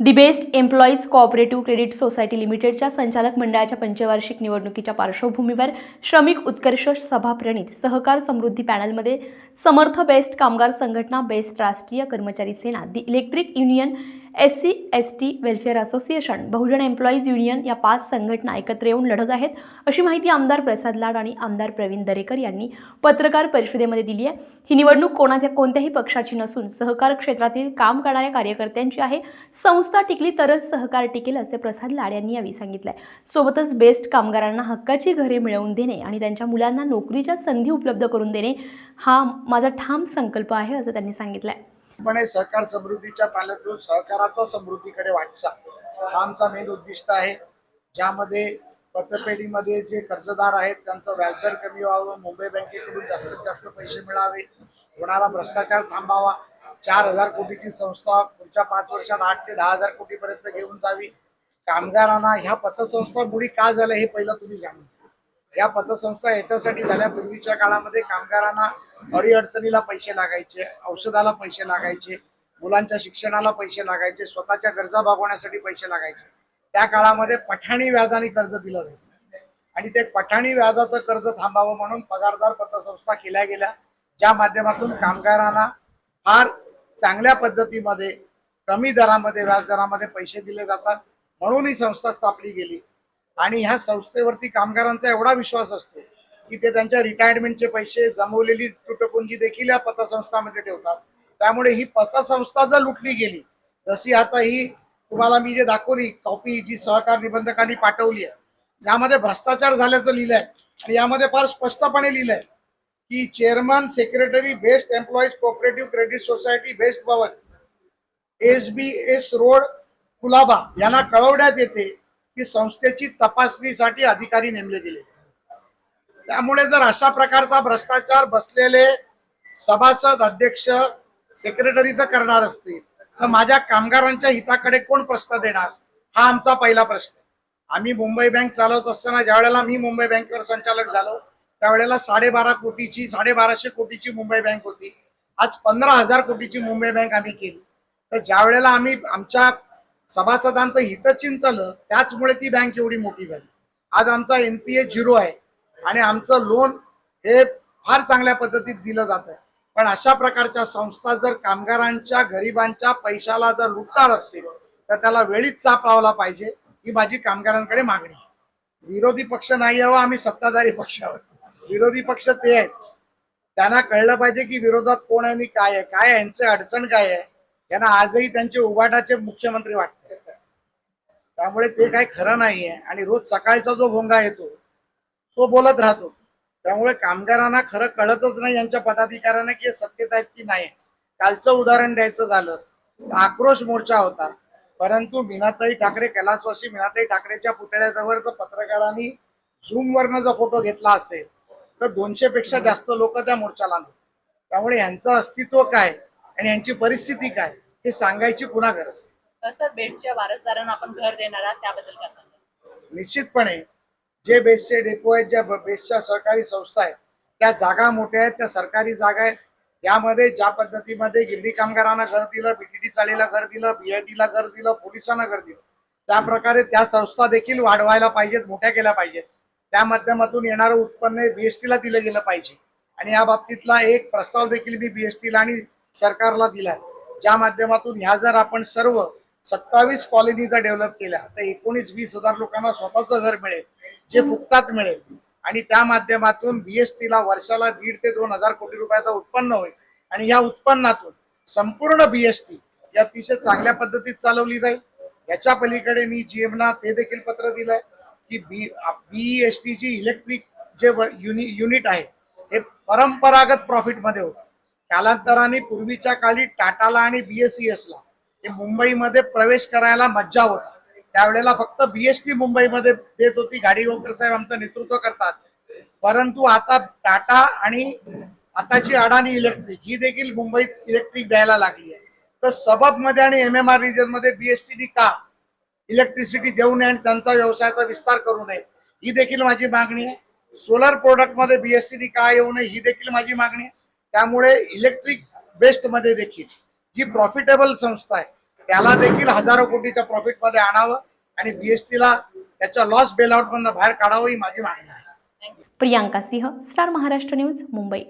The best employees cooperative credit society लिमिटेडच्या संचालक मंडळाच्या पंचवार्षिक निवडणुकीच्या पार्श्वभूमीवर श्रमिक उत्कर्ष सभा प्रणित सहकार समृद्धी पॅनलमध्ये समर्थ बेस्ट कामगार संघटना बेस्ट राष्ट्रीय कर्मचारी सेना the electric union S C S T welfare association Bahujan employees union या पाच संघटना एकत्र येऊन लढत आहेत. अशी माहिती आमदार प्रसाद लाड आणि आमदार प्रवीण दरेकर यांनी पत्रकार परिषदेमध्ये दिली आहे. ही निवडणूक कोणाच्या कोणत्याही पक्षाची नसून सहकार क्षेत्रातील काम करणाऱ्या कार्यकर्त्यांची आहे. संस्था टिकली तरच सहकार टिकेल असे प्रसाद लाड यांनी यावेळी आहे सोबतच बेस्ट कामगारांना हक्काची घरे मिळवून देणे आणि त्यांच्या मुलांना नोकरीच्या संधी उपलब्ध करून देणे हा माझा ठाम संकल्प आहे असं त्यांनी सांगितलं आहे पण सहकार समृद्धीच्या पाल्यातून सहकाराचा समृद्धीकडे वाटचाल. हा आमचा मेन उद्दिष्ट आहे. ज्यामध्ये पतपेढीमध्ये जे कर्जदार आहेत त्यांचं व्याजदर कमी व्हावं मुंबई बँकेकडून जास्तीत जास्त पैसे मिळावे होणारा भ्रष्टाचार थांबावा. चार हजार कोटीची संस्था पुढच्या पाच वर्षात आठ ते दहा हजार कोटीपर्यंत घेऊन जावी. कामगारांना ह्या पतसंस्था मुळी का झाल्या हे पहिलं तुम्ही जाणून घ्या. या पतसंस्था याच्यासाठी झाल्या पूर्वीच्या काळामध्ये कामगारांना अडीअडचणीला पैसे लागायचे औषधाला पैसे लागायचे मुलांच्या शिक्षणाला पैसे लागायचे स्वतःच्या गरजा भागवण्यासाठी पैसे लागायचे. त्या काळामध्ये पठाणी व्याजाने कर्ज दिलं जायचं. आणि ते पठाणी व्याजाचं कर्ज थांबावं म्हणून पगारदार पतसंस्था केल्या गेल्या ज्या माध्यमातून कामगारांना फार चांगल्या पद्धतीमध्ये कमी दरामध्ये व्याज दरामध्ये पैसे दिले जातात. म्हणून ही संस्था स्थापली गेली. आणि ह्या संस्थेवरती कामगारांचा एवढा विश्वास असतो की ते त्यांच्या रिटायरमेंटचे पैसे जमवलेली तुटपुंजी देखील या पतसंस्थामध्ये ठेवतात. त्यामुळे ही पतसंस्था जर लुटली गेली जशी आता ही तुम्हाला मी जे दाखवली कॉपी जी सहकार निबंधकांनी पाठवली आहे यामध्ये भ्रष्टाचार झाल्याचं लिहिलंय आणि यामध्ये फार स्पष्टपणे लिहिलंय की chairman secretary best employees cooperative credit society best भवन S B S road Colaba यांना कळवण्यात येते की संस्थेची तपासणीसाठी अधिकारी नेमले गेले. त्यामुळे जर अशा प्रकारचा भ्रष्टाचार बसलेले सभासद अध्यक्ष सेक्रेटरीचं करणार असतील तर माझ्या कामगारांच्या हिताकडे कोण प्रश्न देणार? हा आमचा पहिला प्रश्न आम्ही मुंबई बँक चालवत असताना ज्या वेळेला मी मुंबई बँकेवर संचालक झालो त्यावेळेला साडेबारा कोटीची साडेबाराशे कोटीची मुंबई बँक होती. आज पंधरा हजार कोटीची मुंबई बँक आम्ही केली. तर ज्या वेळेला आम्ही आमच्या सभासदांचं हित चिंतलं त्याचमुळे ती बँक एवढी मोठी झाली. आज आमचा एनपीए झिरो आहे आणि आमचं लोन हे फार चांगल्या पद्धतीत दिलं जात आहे. पण अशा प्रकारच्या संस्था जर कामगारांच्या गरिबांच्या पैशाला जर लुटणार असतील तर त्याला वेळीच चाप लावला पाहिजे ही माझी कामगारांकडे मागणी आहे. विरोधी पक्ष नाही यावं आम्ही सत्ताधारी पक्षावर विरोधी पक्ष ते आहेत. त्यांना कळलं पाहिजे की विरोधात कोण आहे आणि काय आहे काय यांचे यांचं अडचण काय आहे? यांना आजही त्यांचे उभाटाचे मुख्यमंत्री वाटतात. त्यामुळे ते काही खरं नाहीये. आणि रोज सकाळचा जो भोंगा येतो तो बोलत राहतो. त्यामुळे कामगारांना खरं कळतच नाही यांच्या पदाधिकाऱ्यांना की सत्यता सत्तेत आहेत की नाही. कालचं उदाहरण द्यायचं झालं आक्रोश मोर्चा होता. परंतु मीनाताई ठाकरे कैलासवासी मीनाताई ठाकरेच्या पुतळ्याजवळ जर पत्रकारांनी झूम वरनं जर फोटो घेतला असेल तर दोनशे पेक्षा जास्त लोक त्या मोर्चाला नव्हते त्यामुळे यांचं अस्तित्व काय? आणि यांची परिस्थिती काय हे सांगायची पुन्हा गरज आहे सर बेस्टच्या वारसदारांना आपण घर देणार आहात त्याबद्दल काय सांगाल? निश्चितपणे जे बेस्टचे डेपो आहेत ज्या बेस्टच्या सहकारी संस्था आहेत त्या जागा मोठ्या आहेत त्या सरकारी जागा आहेत. यामध्ये ज्या पद्धतीमध्ये गिरणी कामगारांना घर दिलं बीटीटी चालीला घर दिलं बीआयटीला घर दिलं पोलिसांना घर दिलं त्या प्रकारे त्या संस्था देखील वाढवायला पाहिजेत मोठ्या केल्या पाहिजेत. त्या माध्यमातून येणारं उत्पन्न बीएसटीला दिलं गेलं पाहिजे. आणि या बाबतीतला एक प्रस्ताव देखील मी बीएसटीला आणि सरकारला दिलाय. ज्या माध्यमातून ह्या जर आपण सर्व सत्तावीस कॉलनी जर डेव्हलप केल्या तर एकोणीस वीस हजार लोकांना स्वतःचं घर मिळेल जे फुकटात मिळेल. आणि त्या माध्यमातून बीएसटीला वर्षाला दीड ते दोन हजार कोटी रुपयाचं उत्पन्न होईल. आणि या उत्पन्नातून संपूर्ण बीएसटी ही अतिशय चांगल्या पद्धतीत चालवली जाईल. याच्या पलीकडे मी जीएमना ते देखील पत्र दिलंय की बी बीएसटी ची इलेक्ट्रिक जे युनि युनिट आहे हे परंपरागत प्रॉफिटमध्ये होतं. कालांतराने पूर्वीच्या काळी टाटाला आणि बीएसईएस ला हे मुंबईमध्ये प्रवेश करायला मज्जा होता. त्यावेळेला फक्त बीएसटी मुंबईमध्ये देत होती. गाडी गोकर साहेब आमचं नेतृत्व करतात. परंतु आता टाटा आणि आताची अडाणी इलेक्ट्रिक ही देखील मुंबईत इलेक्ट्रिक द्यायला लागली आहे. तर सबबमध्ये आणि एम एम आर रिजनमध्ये बीएसटी का इलेक्ट्रिसिटी देऊ नये आणि त्यांचा व्यवसायाचा विस्तार करू नये ही देखील माझी मागणी आहे. सोलर प्रोडक्टमध्ये बीएसटी का येऊ नये ही देखील माझी मागणी आहे. त्यामुळे इलेक्ट्रिक बेस्टमध्ये देखील जी प्रॉफिटेबल संस्था आहे त्याला देखील हजारो कोटीच्या प्रॉफिटमध्ये आणावं आणि बीएसटीला त्याच्या लॉस बेलआउट मधनं बाहेर काढावं ही माझी मागणी आहे. Priyanka Singh star Maharashtra news Mumbai.